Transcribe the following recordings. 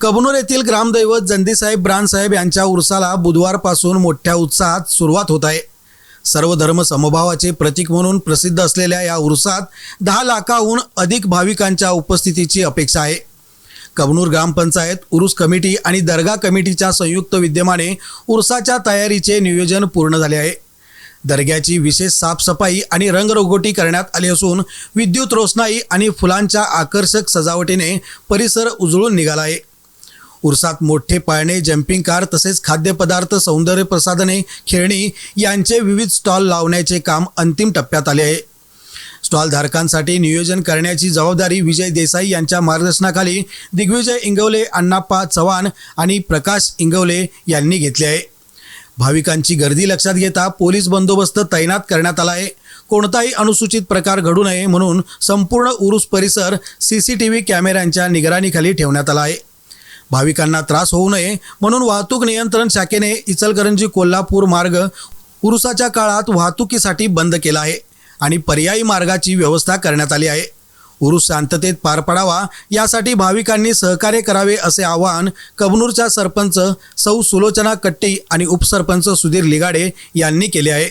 कबनूर येथील ग्रामदैवत जंदीसाहेब ब्रानसाहेब यांच्या उरसाला बुधवारपासून मोठ्या उत्साहात सुरुवात होत आहे. सर्व धर्म समभावाचे प्रतीक म्हणून प्रसिद्ध असलेल्या या उरसात दहा लाखाहून अधिक भाविकांच्या उपस्थितीची अपेक्षा आहे. कबनूर ग्रामपंचायत उरुस कमिटी आणि दर्गा कमिटीच्या संयुक्त विद्यमाने उरसाच्या तयारीचे नियोजन पूर्ण झाले आहे. दर्ग्याची विशेष साफसफाई आणि रंगरंगोटी करण्यात आली असून विद्युत रोषणाई आणि फुलांच्या आकर्षक सजावटीने परिसर उजळून निघाला आहे. उरसात मोठे पाळणे जम्पिंग कार तसेच खाद्यपदार्थ सौंदर्य प्रसाधने खेळणी यांचे विविध स्टॉल लावण्याचे काम अंतिम टप्प्यात आले आहे. स्टॉल धारकांसाठी नियोजन करण्याची जबाबदारी विजय देसाई यांच्या मार्गदर्शनाखाली दिग्विजय इंगवले अण्णाप्पा चव्हाण आणि प्रकाश इंगवले यांनी घेतले आहे. भाविकांची गर्दी लक्षात घेता पोलीस बंदोबस्त तैनात करण्यात आला आहे. कोणताही अनुसूचित प्रकार घडू नये म्हणून संपूर्ण उरुस परिसर सी सी टी व्ही कॅमेऱ्यांच्या निगराणीखाली ठेवण्यात आला आहे. भाविकांना त्रास होऊ नये म्हणून वाहतूक नियंत्रण शाखेने इचलकरंजी कोल्हापूर मार्ग उरुसाच्या काळात वाहतुकीसाठी बंद केला आहे आणि पर्यायी मार्गाची व्यवस्था करण्यात आली आहे. उरुस शांततेत पार पडावा यासाठी भाविकांनी सहकार्य करावे असे आवाहन कबनूरच्या सरपंच सौ सुलोचना कट्टी आणि उपसरपंच सुधीर लिगाडे यांनी केले आहे.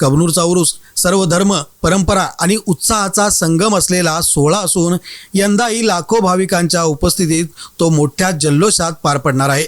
कबनूरचा उरूस सर्व धर्म परंपरा आणि उत्साहाचा संगम असलेला सोहळा असून यंदाही लाखो भाविकांच्या उपस्थितीत तो मोठ्या जल्लोषात पार पडणार आहे.